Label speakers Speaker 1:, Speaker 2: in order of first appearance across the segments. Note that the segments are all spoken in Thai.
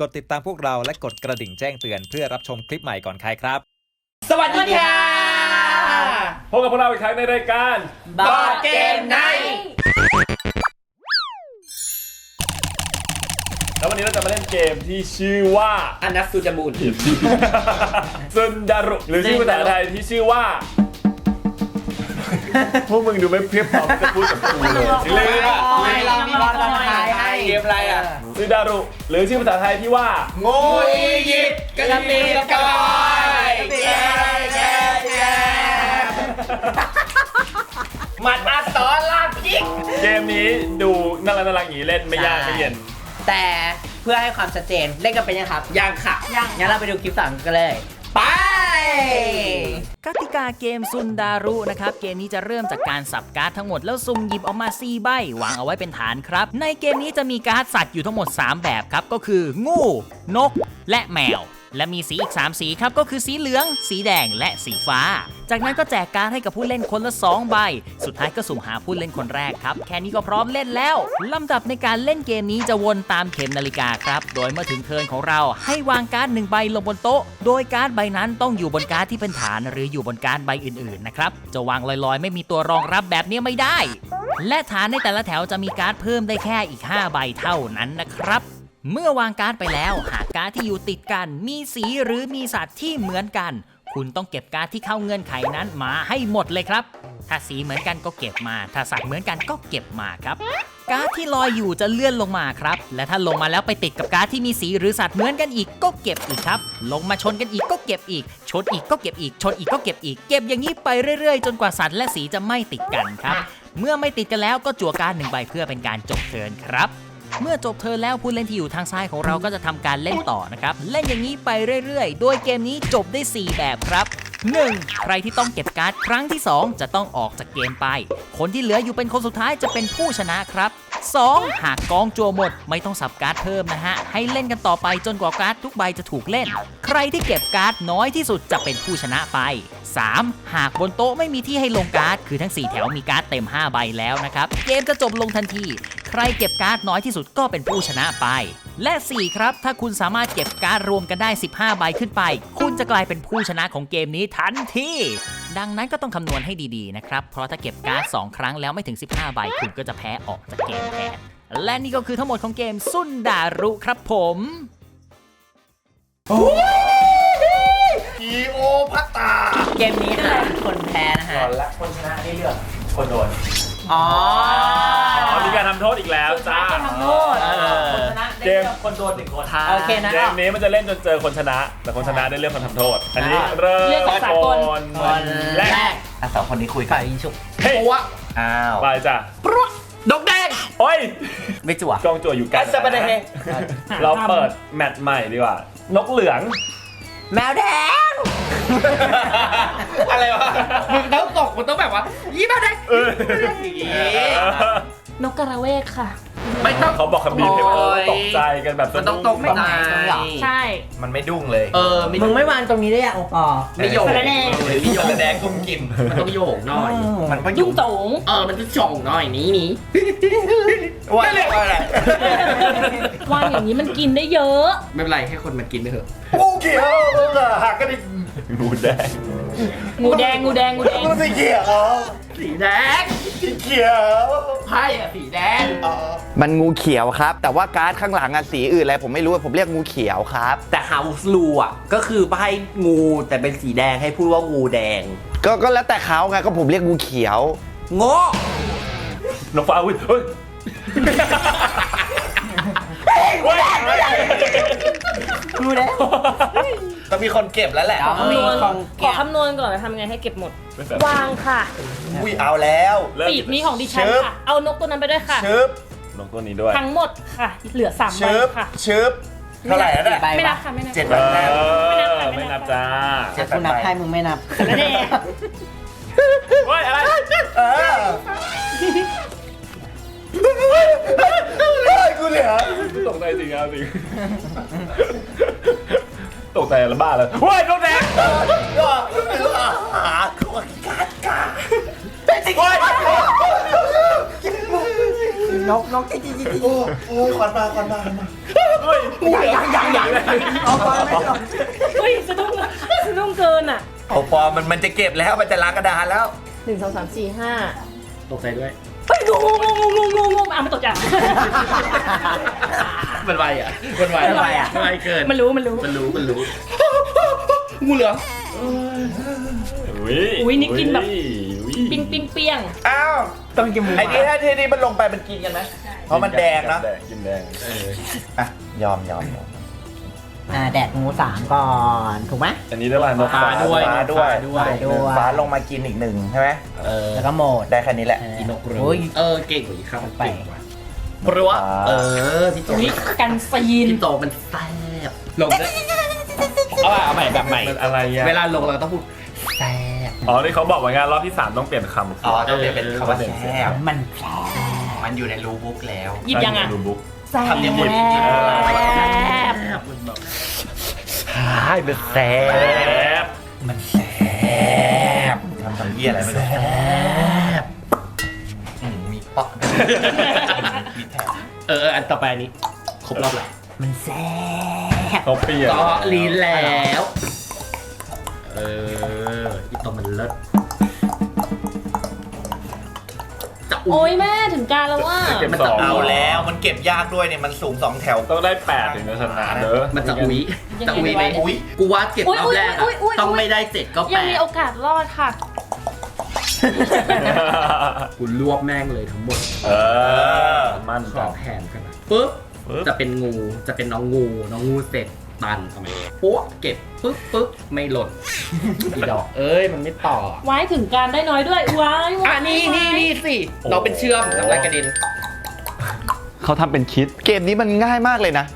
Speaker 1: กดติดตามพวกเราและกดกระดิ่งแจ้งเตือนเพื่อรับชมคลิปใหม่ก่อนใครครับ
Speaker 2: สวัสดีค่ะ
Speaker 3: พบกับพวกเราอีกครั้งในรายการ
Speaker 2: บอร์ดเกมไนท์
Speaker 3: แล้ววันนี้เราจะมาเล่นเกมที่ชื่อว่า
Speaker 2: อนัสสุจมูล
Speaker 3: ซุนดารุหรือชื่อภาษาไทยที่ชื่อว่า พวกมึงดูไม่เพียบพร้อมจะพูดกับกูเลยเลยอะ
Speaker 2: ไม่เรามีบอลภาษาไทยให้เก มอะไรอะ
Speaker 3: ซุนดารุหรือชื่อภาษาไทยที่ว่า
Speaker 2: งูอียิปต์กระมีกระบอยแย่แย่แย่หมัดอาสอนลากยิก
Speaker 3: เกมนี้ดูน่ารักน่ารักอย่างนี้เล่นไม่ยากไม่เย็น
Speaker 4: แต่เพื่อให้ความชัดเจนเล่นกันเป็นยังครับ
Speaker 2: ยังค่ะ
Speaker 4: ยังงั้นเราไปดูคลิปสั่งกันเลย
Speaker 2: ไป
Speaker 5: กติกาเกมซุนดารุนะครับ เกมนี้จะเริ่มจากการสับการ์ดทั้งหมดแล้วซุ่มหยิบออกมา 4 ใบวางเอาไว้เป็นฐานครับ ในเกมนี้จะมีการ์ดสัตว์อยู่ทั้งหมด 3 แบบครับ ก็คือ งู นก และแมว และมีสีอีก 3 สีครับ ก็คือสีเหลือง สีแดงและสีฟ้า จากนั้นก็แจกการ์ดให้กับผู้เล่นคนละ 2 ใบ สุดท้ายก็สุ่มหาผู้เล่นคนแรกครับ แค่นี้ก็พร้อมเล่นแล้วลำดับในการเล่นเกมนี้จะวนตามเข็มนาฬิกาครับ โดยเมื่อถึงเทิร์นของเราให้วางการ์ดหนึ่งใบลงบนโต๊ะ โดยการ์ดใบนั้นต้องอยู่บนการ์ดที่เป็นฐาน หรืออยู่บนการ์ดใบอื่นๆนะครับจะวางลอยๆ ไม่มีตัวรองรับแบบนี้ไม่ได้ และฐานในแต่ละแถวจะมีการ์ดเพิ่มได้แค่อีก 5 ใบเท่านั้นนะครับ เมื่อวางการ์ดไปแล้ว หากการ์ดที่อยู่ติดกัน มีสีหรือมีสัตว์ที่เหมือนกัน คุณต้องเก็บการ์ดที่เข้าเงื่อนไขนั้นมาให้หมดเลยครับ ถ้าสีเหมือนกันก็เก็บมา ถ้าสัตว์เหมือนกันก็เก็บมาครับ การ์ดที่ลอยอยู่จะเลื่อนลงมาครับ และถ้าลงมาแล้วไปติดกับการ์ดที่มีสีหรือสัตว์เหมือนกันอีกก็เก็บอีกครับ ลงมาชนกันอีกก็เก็บอีก ชนอีกก็เก็บอีก ชนอีกก็เก็บอีก เก็บอย่างนี้ไปเรื่อยๆ จนกว่าสัตว์และสีจะไม่ติดกันครับ เมื่อไม่ติดกันแล้วก็จั่วการ์ดหนึ่งใบเพื่อเป็นการจบเทิร์นครับ เมื่อจบเทิร์นแล้วผู้เล่นที่อยู่ทางซ้ายของเราก็จะทำการเล่นต่อนะครับ เล่นอย่างนี้ไปเรื่อยๆ โดยเกมนี้จบได้ 4 แบบครับ 1. ใครที่ต้องเก็บการ์ดครั้งที่ 2 จะต้องออกจากเกมไป คนที่เหลืออยู่เป็นคนสุดท้ายจะเป็นผู้ชนะครับ 2. หากกองจัวหมดไม่ต้องสับการ์ดเพิ่มนะฮะ ให้เล่นกันต่อไปจนกว่าการ์ดทุกใบจะถูกเล่น ใครที่เก็บการ์ดน้อยที่สุดจะเป็นผู้ชนะไป 3. หากบนโต๊ะไม่มีที่ให้ลงการ์ดคือทั้ง 4 แถวมีการ์ดเต็ม 5 ใบแล้วนะครับ เกมจะจบลงทันที ใครเก็บการ์ดน้อยที่สุดก็เป็นผู้ชนะไป และ 4 ครับ ถ้าคุณสามารถเก็บการ์ดรวมกันได้ 15 ใบขึ้นไป คุณจะกลายเป็นผู้ชนะของเกมนี้ทันทีดังนั้นก็ต้องคำนวณให้ดีๆนะครับ เพราะถ้าเก็บการ์ด2ครั้งแล้วไม่ถึง 15 ใบคุณก็จะแพ้ออกจากเกมแทนและนี่ก็คือทั้งหมดของเกมซุนดารุครับผม
Speaker 2: อีโอพัตตา
Speaker 4: เกมนี้หาคนแพ้นะฮะ
Speaker 3: ก่อนละคนชนะได้เลือกคนโดน
Speaker 4: อ๋อ
Speaker 3: อ๋อมีการทำโทษอีกแล้วจ้า
Speaker 4: เออ
Speaker 3: เกมคนโดนหนึ่งคน
Speaker 4: โอเคนะ
Speaker 3: เกมนี้มันจะเล่นจนเจอคนชนะ แต่คนชนะได้เลือกคนทำโทษ อันนี้เริ่ม
Speaker 6: เลือกจากสากล
Speaker 3: คน
Speaker 4: คนแร
Speaker 3: แร
Speaker 4: ก
Speaker 3: ก
Speaker 2: อะสองคนนี้คุยกั
Speaker 4: ฝ่าย
Speaker 2: น
Speaker 4: ยิงฉุก
Speaker 3: เฮ้ย
Speaker 2: ปัว
Speaker 4: อ้าว
Speaker 3: ไปจ้ะ
Speaker 2: ดกแดง
Speaker 3: โอ้ย
Speaker 4: ไม่จั่ว
Speaker 3: กองจั่วอยู่กัน
Speaker 2: อัสสะบะเดเฮ
Speaker 3: เราเปิดแมตช์ใหม่ดีกว่า นกเหลือง
Speaker 4: แมวแดง
Speaker 2: อะไรวะ มึงต้องตกมันต้องแบบว่ายี่บ้าแดง
Speaker 3: เออ
Speaker 6: นกกระเวกค่ะ
Speaker 2: ไม่ต้อง
Speaker 3: เขาบอกคำบีเพเปอร์ตกใจกันแบบ
Speaker 2: มันต้องตก
Speaker 4: ไม่
Speaker 2: ใจ
Speaker 4: ตรงไหน
Speaker 6: ใช่
Speaker 2: มันไม่ดุ้งเลย เออไม่
Speaker 4: มึ
Speaker 2: ดุ้
Speaker 4: ง
Speaker 2: ง
Speaker 4: ไม่วางตรงนี้ได้ยังอ๋อ
Speaker 2: ไม่โยง
Speaker 6: สะระแหน่
Speaker 2: ไม่โยงแดงกุ้มกินมันต้องโยงหน่อย มันก็
Speaker 6: ยุ่งโตง
Speaker 2: เออมันจะโยงหน่อยนี้นี้ว่าเรียกว่าอะไร
Speaker 6: วางอย่างนี้มันกินได้เยอะ
Speaker 2: ไม่เป็นไรแค่คนมันกินไปเถอะ
Speaker 3: งูเขียวหักกันดิงูแดง
Speaker 6: งูแดงงูแดงงูแดง
Speaker 3: สีเขียว
Speaker 2: สีแดง
Speaker 3: สีเขียว
Speaker 2: ไพ่อะสีแดง
Speaker 7: มันงูเขียวครับ แต่ว่าการ์ดข้างหลังอะสีอื่นอะไรผมไม่รู้ผมเรียกงูเขียวครับ
Speaker 8: แต่ House Rule อะก็คือให้งูแต่เป็นสีแดงให้พูดว่างูแดง
Speaker 7: ก็ก็แล้วแต่เขาไงก็ผมเรียกงูเขียว
Speaker 8: โง่
Speaker 3: นกฟ้าอุ้ยเฮ้ยเฮ้ย
Speaker 4: ดูแล้ว
Speaker 2: ต้อง มีคนเก็บแล้วแหละ
Speaker 6: ขอคำนวณ
Speaker 4: ของ
Speaker 6: ขอคำนวณก่อนจะทำไงให้เก็บหมดวางค่ะ
Speaker 2: อุ้ยเอาแล้ว
Speaker 3: เริ่ม
Speaker 6: ปีกนี้ของดิฉัน
Speaker 2: ชึบ
Speaker 6: ค่ะ เอานกตัวนั้นไปด้วยค่ะ
Speaker 2: ชึบ
Speaker 3: นกตัวนี้ด้วย
Speaker 6: ทั้งหมดค่ะ เหลือสามใบ
Speaker 2: ชึบ
Speaker 6: ค่ะ
Speaker 2: ชึบเท่าไหร่แล้วเนี่ย
Speaker 4: ใบ
Speaker 6: ไม่นั
Speaker 4: วะ
Speaker 6: บค่ะไม่นับ
Speaker 2: เจ็ด
Speaker 3: เอ
Speaker 2: แปดแต้ม
Speaker 3: อไม่นับจ้า
Speaker 4: อะกูนับให้มึงไม่นับ
Speaker 6: สะระแหน่
Speaker 3: เฮ้ยอะไร
Speaker 2: เออเฮ้ยกูเหลือ
Speaker 3: ตกใจจริงครับจริง ตกใจแล้วบ้าเลยเฮ้ยนกแดง
Speaker 2: ก็หาขวดกัดกาเป็นจริง
Speaker 3: เฮ้ย
Speaker 4: นกนกจิ๊กจิ๊กจิ๊กจิ๊ก
Speaker 7: โอ้ยควันมาควันมาเฮ้
Speaker 4: ยยังยังยังเอาก่อนไม่ก่อน
Speaker 6: เฮ้ยสะดุ้งสะดุ้งเกินอะ
Speaker 7: โอ้ปอมันมันจะเก็บแล้วมันจะล้างกระดานแล้ว
Speaker 6: หนึ่งสองสามสี่ห้า
Speaker 8: ตกใจด้วย
Speaker 6: เฮ้ยงูงูงูงูงูงูอะมันตกใจ
Speaker 8: มันไวอะมันไว
Speaker 6: มันไวอะ
Speaker 8: มันไวเกิน
Speaker 6: มันรู้มันรู้
Speaker 8: มันรู้มันรู้งูเหลือม
Speaker 6: อุ๊ยนี่กินแบบ
Speaker 3: อุ๊ย
Speaker 6: ปิ้งปิ้งเปี้ยง
Speaker 7: อ้าว
Speaker 4: ต้องกินหมู
Speaker 7: ไอ้นี่ถ้าที่นี่มันลงไปมันกินกันไหมเพราะมันแดงเนอะ
Speaker 3: กินแดง
Speaker 7: อะยอมยอมยอม
Speaker 4: อ่าแดดงูสามก่อนถูกไหม
Speaker 3: อันนี้ได้ป่ะนก
Speaker 8: ฟ้าด้วย
Speaker 7: ฟ้าด้วย
Speaker 8: ฟ้าด้วย
Speaker 7: หนึ่งฟ้าลงมากินอีกหนึ่งใช่ไหม
Speaker 8: เออ
Speaker 4: แล้วก็โหมด
Speaker 7: ได้แค่นี้แหละ
Speaker 8: กินนกรู้
Speaker 4: โอ้ย
Speaker 8: เออเก่งกว่าอีกครับ
Speaker 4: ไป
Speaker 8: เก่งกว่าเพราะว่า เออพี่โจ
Speaker 6: อุ้ยกันซีน
Speaker 8: พี่โจมันแซ่บลงได้เอาใหม่เอาใหม่แบบใหม่
Speaker 3: มันอะไรอะ
Speaker 8: เวลาลงเราต้องพูดแซ่บ
Speaker 3: อ๋อที่เขาบอกไว้ไงรอบที่ 3 ต้องเปลี่ยนคำ
Speaker 7: อ๋อต้องเปลี่ยนเป็นคำว่าแซ่บ
Speaker 4: มันแซ่บ
Speaker 7: มันอยู่ในรูบุ๊กแล้ว
Speaker 6: หยิบยังอะ
Speaker 3: ดูบุ๊ก
Speaker 6: แซ่บ
Speaker 7: ทำเนียมหมด
Speaker 6: แซ่บ
Speaker 8: มันแบบ
Speaker 7: ใช่เป็นแซ่บมันแซ่บทำทำเยี่ยอะไรไม่รู้แซ่บอืมมีเปาะมีแถบ
Speaker 8: เออเอออันต่อไปอันนี้ ครบรอบแล้ว
Speaker 4: มันแซ่บ
Speaker 3: เขาเปลี่ยน
Speaker 8: ก็ลีนแล้ว เอออีตัวมันเลิศจะ
Speaker 6: โอ้ยแม่ถึงการแล้วว่า
Speaker 3: เก็บ
Speaker 8: มัน
Speaker 3: ส
Speaker 8: จะ
Speaker 3: อง
Speaker 7: เอาแล้วมันเก็บยากด้วยเนี่ยมันสูงสองแถว
Speaker 3: ต้องได้8ถึงจะชนะเด้อ
Speaker 8: มันจะอุ้ย
Speaker 6: ยังไง
Speaker 8: จะอุ้ยไหม
Speaker 7: อุ๊ย
Speaker 8: กูว่าเก็บรอบแรกอะ
Speaker 6: อุ๊ยอุ๊ยอุ๊ยอุ๊ย
Speaker 8: ต้องไม่ได้เจ็ดก็
Speaker 6: ยั
Speaker 8: แป
Speaker 6: งมี
Speaker 8: ด
Speaker 6: โอกาสรอดค่ะ
Speaker 8: กูรวบแม่งเลยทั้งหมด
Speaker 3: เออ มั่น
Speaker 8: ข
Speaker 3: จั
Speaker 8: องแผนกันนะปุ๊บ
Speaker 3: ปึ๊บ
Speaker 8: จะเป็นงู จะเป็นน้องงู น้องงูเสร็จตันทำไมปุ๊บเก็บปุ๊บปุ๊บไม่หล่นอีดอกเอ้ย มันไม่ต่อ
Speaker 6: ไว้ถึงการได้น้อยด้วยไว้ไว้
Speaker 8: อะนี่นี่นี่สิ เราเป็นเชื่อมจากไรกระเด็น
Speaker 3: เขาทำเป็นคิด
Speaker 7: เกมนี้มันง่ายมากเลยนะ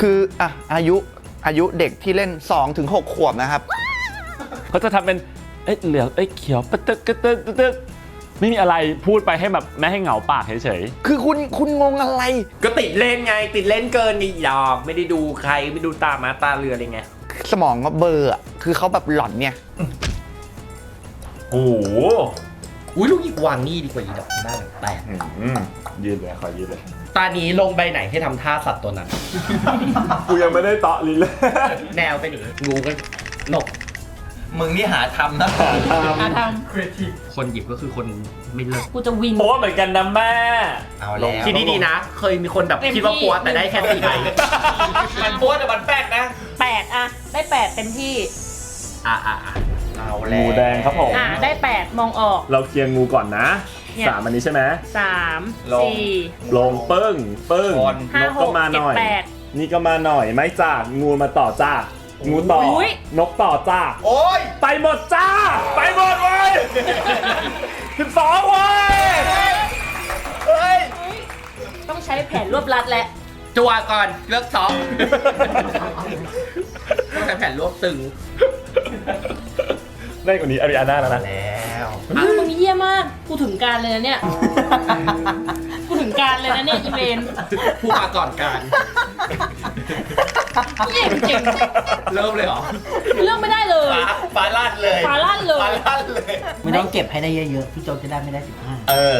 Speaker 7: คืออะอายุ อายุเด็กที่เล่น2ถึง6ขวบนะครับ
Speaker 3: เขาจะทำเป็น เอ้ยเหลือง เอ้ยเขียวปะตึกกระตึกกระตึกไม่มีอะไรพูดไปให้แบบไม่ให้เหงาปากเฉย
Speaker 7: คือคุณคุณงงอะไร
Speaker 8: ก็ติดเล่นไง ติดเล่นเกินอีดอกไม่ได้ดูใครไม่ดูตามาตาเรืออะไรไง
Speaker 7: สมองก็เบลอร์อะคือเขาแบบหลอนเนี่ย
Speaker 3: ๆโอ้โห
Speaker 8: อุ้ยลูกอีกวางนี่ดีกว่าอีดอกบ้านแตก
Speaker 3: อืมยืนเลยขอยืนเลย
Speaker 8: ตานี้ลงใบไหนให้ทำท่าสัตว์ตัวนั้น
Speaker 3: กูยังไม่ได้เตาะลิ้นเลย
Speaker 8: แนวเป็นอย่างนี้งูก็นก
Speaker 7: มึงนี่หาทำนะ
Speaker 6: การท
Speaker 8: คนหยิบก็คือคนไม่เลิกำ
Speaker 6: กูจะวิน
Speaker 3: โป๊เหมือนกันนะแม่
Speaker 7: เอาแล้ว
Speaker 8: คิดดีๆนะ เคยมีคนแบบ
Speaker 6: เต็มที่
Speaker 8: คิดว่าปัวแต่ได้แค่สี่ใบ
Speaker 7: มันป้วนแต่มันแป๊กนะ
Speaker 6: แปดอะได้แปดเต็มที่
Speaker 8: อะอะอะ
Speaker 7: เอาแล้ว
Speaker 3: งูแดงครับผม
Speaker 6: อะได้แปดมองออก
Speaker 3: เราเคลียร์งูก่อนนะ
Speaker 6: เนี่ย
Speaker 3: สามอันนี้ใช่ไหม
Speaker 6: สาม
Speaker 7: ลง
Speaker 6: สี่
Speaker 3: ลงปึ้งปึ้ง
Speaker 7: คน
Speaker 6: ห้าน
Speaker 3: กก็มาหน่อย
Speaker 6: หกเจ็ดแปด
Speaker 3: นี่ก็มาหน่อยไม่จ้างูมาต่อจ้างูต่ออยนกต่อจ้า
Speaker 7: โอ้ย
Speaker 3: ไปหมดจ้า ไปหมดเว้ยสิบสองเว้ย
Speaker 7: เฮ้ย
Speaker 6: ต้องใช้แผนรวบรัดแหละ
Speaker 8: จัวก่อนเลือกสองต้องใช้แผ่นรวบตึง
Speaker 3: ได้กว่านี้อาริอาน่าแล้วนะ
Speaker 7: แล้
Speaker 6: กกูถึงการเลยนะเนี่ย กูถึงการเลยนะเนี่ยอีเวน
Speaker 8: ผู้มาก่อนการ
Speaker 6: เยี่ยเก่ง
Speaker 8: เริ่มเลยเหรอ
Speaker 6: เลือกไม่ได้เลย
Speaker 7: ฟ้าฟ้าลั่นเลย
Speaker 6: ฟ้าลั่นเลย
Speaker 7: ฟ้าลั่นเลย
Speaker 4: ไม่ต้องเก็บให้ได้เยอะๆ พี่โจ๊กจะได้ไม่ได้สิบห้า
Speaker 7: เออ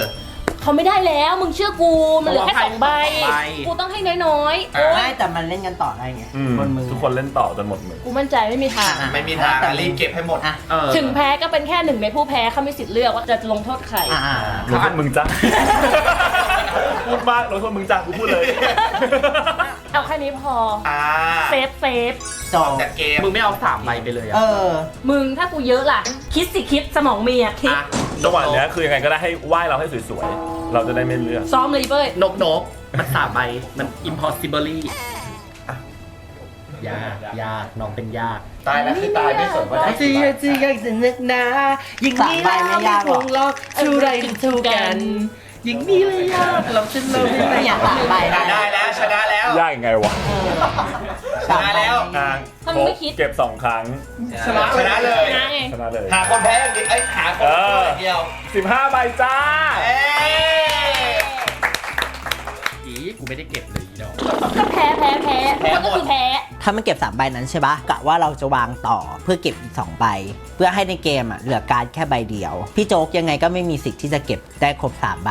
Speaker 6: เขาไม่ได้แล้ว มึงเชื่อกู มันเหลือแค่สองใบ
Speaker 8: สองใบ
Speaker 6: กูต้องให้น้อยๆโอ๊ย
Speaker 4: ไม่แต่มันเล่นกันต่อได้ไง
Speaker 3: อืม
Speaker 4: บนมือ
Speaker 3: ทุกคนเล่นต่อจนหมดมือ
Speaker 6: กูมั่นใจไม่มีทาง
Speaker 4: อะ
Speaker 7: ไม่มีทางอะรีบเก็บให้หมด
Speaker 4: อะ
Speaker 8: เออ
Speaker 6: ถึงแพ้ก็เป็นแค่หนึ่งในผู้แพ้เขามีสิทธิ์เลือกว่าจะลงโทษใคร
Speaker 4: อ่า
Speaker 3: ลงโทษมึงจ้าพูดมากลงโทษมึงจ้ากูพูดเลย
Speaker 6: เอาแค่นี้พอ
Speaker 7: อ่า
Speaker 6: เซฟเซฟ
Speaker 4: จบ
Speaker 7: จากเกม
Speaker 8: มึงไม่เอาสามใบไปเลย
Speaker 4: เอ
Speaker 8: อะ
Speaker 4: อ
Speaker 6: มึงถ้ากูเยอะล่ะ คิดสิคิดสมองมีอะคิด
Speaker 8: อะ
Speaker 3: จังหวะเนี้ยคือยังไงก็ได้ให้ไหว้เราให้สวยๆ เราจะได้ไม่เลือก
Speaker 6: ซ้อมเลยเว้ย
Speaker 8: นกนกมันสามใบมัน impossibly ยากยากน้องเป็นยาก
Speaker 7: ตายแล้วคือตายไม่สนว่าได้
Speaker 8: จีจียังจะนึกนะอย่าง
Speaker 4: สามใบไม่ยากหรอก
Speaker 8: คงล็อกชูไรทูกัน อย่างนี้เลยยากเราจะเราไม่
Speaker 4: ไม่อยากสามใบ
Speaker 7: ชนะแล้วชนะแล้ว
Speaker 3: ยากยังไงวะ
Speaker 7: ชนะแล้ว
Speaker 3: อะ
Speaker 6: ถ้ามึงไม่คิด
Speaker 3: เก็บสองครั้ง
Speaker 7: ชนะชนะเลย
Speaker 6: นะไง
Speaker 3: ชนะเลย
Speaker 7: หาคนแพ้อย่างเดียวเอ้ยหาคนแพ้อย่างเดียว
Speaker 3: 15ใบจ้า
Speaker 7: เอ้ย
Speaker 8: อีกูไม่ได้เก็บเลยอี ดอก
Speaker 6: ก็แพ้แพ้แพ้
Speaker 7: แพ้
Speaker 6: มัน
Speaker 7: หม
Speaker 6: ก็
Speaker 7: ด
Speaker 6: คือแพ้
Speaker 4: ถ้ามันเก็บ 3 ใบนั้นใช่ปะกะว่าเราจะวางต่อเพื่อเก็บอีก 2 ใบ เพื่อให้ในเกมอะเหลือการ์ดแค่ใบเดียว พี่โจ๊กยังไงก็ไม่มีสิทธิ์ที่จะเก็บได้ครบ 3 ใบ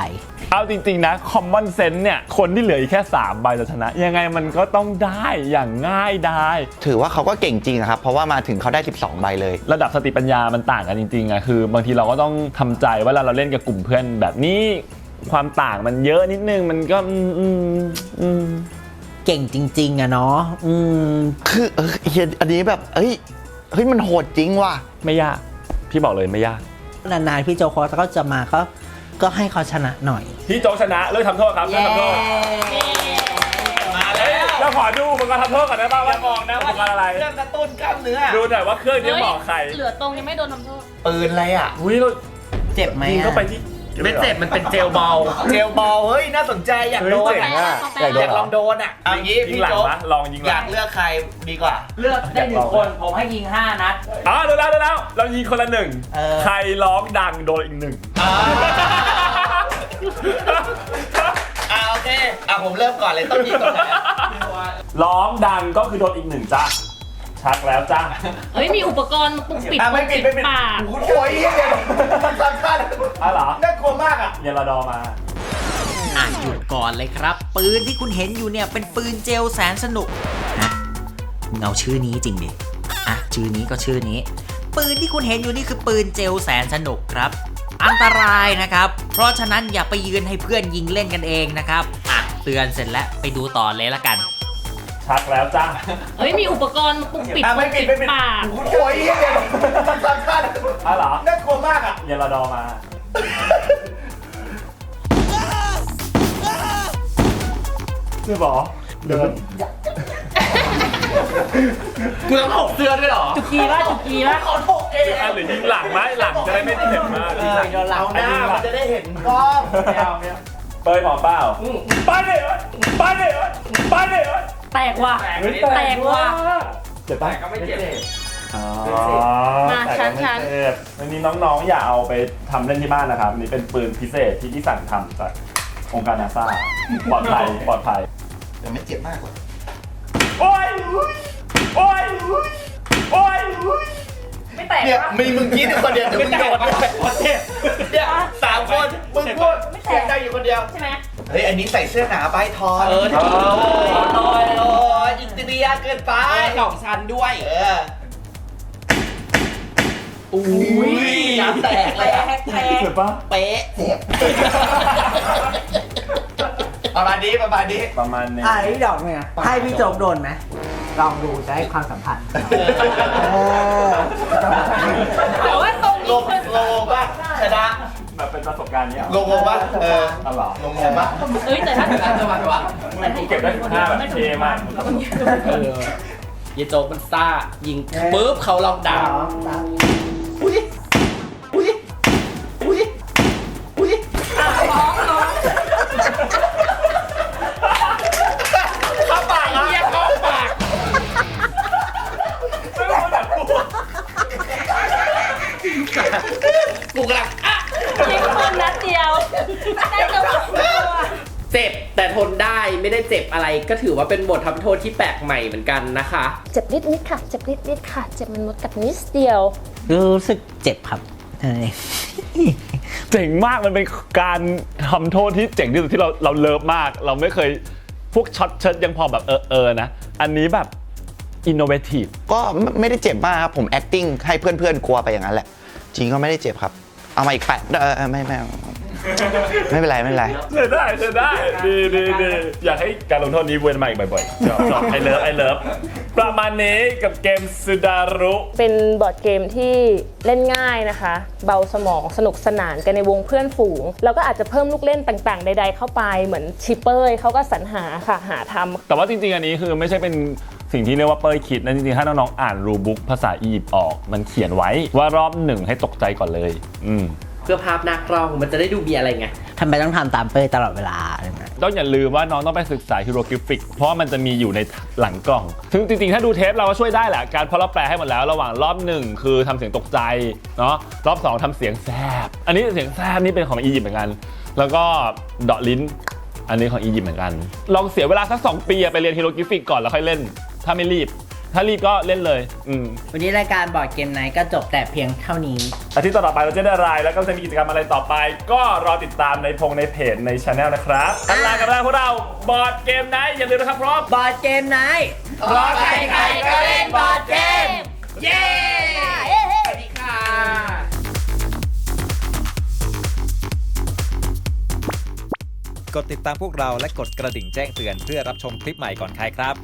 Speaker 3: เอาจริงๆนะ common sense เนี่ย คนที่เหลืออีกแค่ 3 ใบจะชนะ ยังไงมันก็ต้องได้อย่างง่ายได้
Speaker 9: ถือว่าเขาก็เก่งจริงอะครับ เพราะว่ามาถึงเขาได้ 12 ใบเลย
Speaker 3: ระดับสติปัญญามันต่างกันจริงๆอะคือบางทีเราก็ต้องทำใจว่าเวลาเราเล่นกับกลุ่มเพื่อนแบบนี้ ความต่างมันเยอะนิดนึงมันก็อืมอืมอืม
Speaker 4: เก่งจริง ๆอะเนาะอืม
Speaker 9: คือเออเฮียอันนี้แบบเอ้ยเฮ้ยมันโหดจริงว่ะ
Speaker 3: ไม่ยาก พี่บอกเลยไม่ยาก
Speaker 4: นานๆพี่โจ๊กเขาก็จะมาก็ก็ให้เขาชนะหน่อย
Speaker 3: พี่โจ๊กชนะเลิกทำโทษครับเลิกทำโทษ
Speaker 7: มาแล้ว
Speaker 3: เราขอดูอุปกรณ์ทำโทษก่อนได้ป่าวว่าบอกนะอุปกรณ์อะไร
Speaker 7: เครื่องกระตุ้นกล้ามเนื้อ
Speaker 3: ดูหน่อยว่าเครื่องนี้เหมาะใคร
Speaker 6: เหลือตรงยังไม่โดนทำโทษ
Speaker 7: ปืนอะไรอะ
Speaker 3: อุ้ยเรา
Speaker 4: เจ็บไหม
Speaker 3: ยิง
Speaker 4: อะ
Speaker 3: เข้าไปที่
Speaker 8: ไม่เจ็บมันเป็นเจลเบา
Speaker 7: เจลบอลเฮ้ยน่าสนใจอยาก
Speaker 3: เฮ้ย
Speaker 7: โดน
Speaker 3: เจ๋ง
Speaker 7: อะ
Speaker 3: อะ อยากโด
Speaker 7: อนยาก
Speaker 3: เหร
Speaker 7: ล
Speaker 3: อ
Speaker 7: องโดนอะเอางี้
Speaker 3: ยิง
Speaker 7: พี่
Speaker 3: หลัง
Speaker 7: โจ๊ก
Speaker 3: มะลองยิงห
Speaker 7: อ
Speaker 3: ลั
Speaker 7: ยางกเลือกใครดีกว่า
Speaker 5: เลือกได้หนึ่งคนผมให้ยิง5นัด
Speaker 3: อ๋อดูแล้วดูแล้วเรายิงคนละหนึ่ง
Speaker 4: เออ
Speaker 3: ใครร้องดังโดนอีกหนึ่ง
Speaker 7: อ่าอ่าโอเคอะผมเริ่มก่อนเลยต้องยิงตรงไหนอะ
Speaker 3: ร้องดังก็คือโดนอีกหนึ่งจ้า ชักแล้วจ้า
Speaker 6: เฮ้ยมีอุปกรณ์มาปกปิด
Speaker 7: อะไม่ปิดไม่ปิด
Speaker 6: ปาก
Speaker 7: โอ้โหเหี้ยสำคัญ
Speaker 3: อ๋อเหรอ
Speaker 7: น่ากลัวมากอะ
Speaker 3: เยลาดอมา
Speaker 5: อะหยุดก่อนเลยครับ ปืนที่คุณเห็นอยู่เนี่ยเป็นปืนเจลแสนสนุกนะมึงเอาชื่อนี้จริงดิอะชื่อนี้ก็ชื่อนี้ ปืนที่คุณเห็นอยู่นี่คือปืนเจลแสนสนุกครับ อันตรายนะครับ เพราะฉะนั้นอย่าไปยืนให้เพื่อนยิงเล่นกันเองนะครับอะเตือนเสร็จแล้วไปดูต่อเลยละกัน
Speaker 3: ชักแล้วจ้า
Speaker 6: เฮ้ยมีอุปกรณ์มาปกปิด
Speaker 7: อะไม่ปิดไม่ปิด
Speaker 6: ปาก
Speaker 7: โอ้โหเหี้ยสำคัญ
Speaker 3: อ๋อเหรอ
Speaker 7: น่ากลัวมากอะ
Speaker 3: เยลาดอมาเรียบร้อยเดิน
Speaker 8: กูต้องถกเสื้อด้วยเหรอ
Speaker 6: จุกีละจุกีละ
Speaker 7: ขอโทษเอง
Speaker 3: อะหรือยิงหลังไหมหลังจะได้ไม่เห็นมากยิงหลัง
Speaker 7: เอาหน้ามันจะได้เห็นกล้องไม่เอาไม่เอา
Speaker 3: เปยหมอเปล่าไปเลยเว้ยไปเลยเว้ยไปเลยเว้ย
Speaker 6: แตกว่ะ
Speaker 3: เฮ้ย
Speaker 6: แตกว่ะ
Speaker 3: เจ็บปะ
Speaker 8: ก็ไม่เจ็บ
Speaker 3: อ๋อ
Speaker 6: มา
Speaker 3: แต่
Speaker 6: ชั้
Speaker 3: ก็
Speaker 6: น
Speaker 3: ไม่
Speaker 6: ชั้น
Speaker 3: เจ็บวันนี้น้องๆอย่าเอาไปทำเล่นที่บ้านนะครับนี่เป็นปืนพิเศษที่ที่สั่งทำจากองค์การนาซาปลอดภัยปลอดภัย
Speaker 7: แต่ไม่เจ็บมากกว่า
Speaker 3: โอ้ยอุ๊ยโอ้ยอุ๊ยโอ้ยอุ๊ย
Speaker 6: ไม่แตก
Speaker 7: เนี่ย
Speaker 6: ว่ะ
Speaker 7: มีมึงคิดอยู่คนเดียวแต่มึงโดนด้วยเนี่ยสามคนมึงพูดเสียงดังอยู่คนเดียว
Speaker 6: ใช่ไหม
Speaker 7: เฮ้ย อันนี้ใส่เสื้อหนาใบทอน
Speaker 8: เออ
Speaker 7: โอ้ยโอ้ยอินเดียเกินไป
Speaker 8: สองชั้นด้วย
Speaker 7: เออ
Speaker 8: อุ้ย
Speaker 7: น้ำแตกเลยอะ
Speaker 3: เจ็บปะ
Speaker 7: เป๊ะเจ็บประมาณนี้ประมาณนี้
Speaker 3: ประมาณนี้
Speaker 4: อะพี่ดอกเนี่ยให้พี่โจ๊กโดนไหมลองดูจะให้ความสัมพันธ์เออ
Speaker 6: แต่ว่าตรง
Speaker 7: ล
Speaker 6: นี้
Speaker 7: ง
Speaker 6: คือ
Speaker 7: ลงป่ะชนะ
Speaker 3: แบบ เป็นประสบการณ์เนี้ย
Speaker 7: ลงลงป่ะเออ
Speaker 3: อ๋อเหรอ
Speaker 7: ลงลงป่ะ
Speaker 6: เอ้ยแต่ถ้า
Speaker 8: จังหวะจังหวะ
Speaker 3: มันกูเก็บได้สิบห้าแบบเท่มาก
Speaker 8: เออเยโจกมันซ่ายิงปุ๊บเขาล็อกดาวน์
Speaker 7: อุ้ยอุ้ยอุ้ยอุ้ยเข้าปากอะ
Speaker 8: เยี่ยเข้าปากกูกำลังอะ
Speaker 6: ยิงปืนนัดเดียวได้จังหวะตัว
Speaker 8: เจ็บแต่ทนได้ไม่ได้เจ็บอะไร ก็ถือว่าเป็นบททำโทษที่แปลกใหม่เหมือนกันนะคะ
Speaker 10: เจ็บนิดนิดๆค่ะ เจ็บนิดนิดๆค่ะ เจ็บมันมดกัดนิดเดียว
Speaker 4: รู้สึกเจ็บครับใช่
Speaker 3: เจ๋งมากมันเป็นการทำโทษที่เจ๋งที่สุดที่เราเราเลิฟมาก เราไม่เคยพวกช็อตเชิดยังพอแบบเออเออนะ อันนี้แบบอินโนเวทีฟ
Speaker 9: ก็ไม่ไม่ได้เจ็บมากครับ ผม acting ให้เพื่อนๆกลัวไปอย่างนั้นแหละ จริงก็ไม่ได้เจ็บครับ เอามาอีกแปดเออเออไม่ไม่ไม่เป็นไรไม่เป็นไร
Speaker 3: เสียได้เสียได้ดีดีดีอยากให้การลงโทษนี้เว้นมาอีกบ่อยๆชอบชอบไอเลิฟไอเลิฟประมาณนี้กับเกมสุดารุ
Speaker 10: เป็นบอร์ดเกมที่เล่นง่ายนะคะ เบาสมองสนุกสนานกันในวงเพื่อนฝูง แล้วก็อาจจะเพิ่มลูกเล่นต่างๆ ใด ๆ เข้าไปเหมือนชิปเปอร์เขาก็สรรหาค่ะหาทำ
Speaker 3: แต่ว่าจริงๆอันนี้คือไม่ใช่เป็น สิ่งที่เรียกว่าเป้ยคิดนะจริงๆ ถ้าน้องๆอ่านรูบุ๊กภาษาอียิปต์ออก มันเขียนไว้ว่ารอบหนึ่งให้ตกใจก่อนเลย อืม
Speaker 8: เพื่อภาพหน้ากล้องมันจะได้ดูมีอะไรไง
Speaker 4: ทำไมต้องทำตามเป้ยตลอดเวลาอะไรแบบนั้น
Speaker 3: ต้องอย่าลืมว่าน้องต้องไปศึกษาฮิโรกริฟิก เพราะว่ามันจะมีอยู่ในหลังกล่องถึงจริงๆ ถ้าดูเทปเราก็ช่วยได้แหละ การเพราะเราแปลให้หมดแล้ว ระหว่างรอบหนึ่งคือทำเสียงตกใจเนาะ รอบสองทำเสียงแซบ อันนี้เสียงแซบนี่เป็นของอียิปต์เหมือนกัน แล้วก็เดาะลิ้น อันนี้ของอียิปต์เหมือนกัน ลองเสียเวลาสักสองปีอะไปเรียนฮิโรกริฟิกก่อนแล้วค่อยเล่น ถ้าไม่รีบ ถ้ารีบก็เล่นเลย อืม
Speaker 4: วันนี้รายการบอร์ดเกมไนท์ก็จบแต่เพียงเท่านี้
Speaker 3: อาทิตย์ต่อๆไปเราจะได้อะไรแล้วก็จะมีกิจกรรมอะไรต่อไป ก็รอติดตามในพงในเพจในช anel นะครับกันลากันแล้วพวกเราบอร์ดเกมไนท์อย่าลืมนะครับพร้อม
Speaker 4: บอร์ดเกมไนท์
Speaker 8: รอใครใครก็เล่นบอร์ดเกม เย้สวัสดีค่ะ
Speaker 1: กดติดตามพวกเราและกดกระดิ่งแจ้งเตือนเพื่อรับชมคลิปใหม่ก่อนใครครับ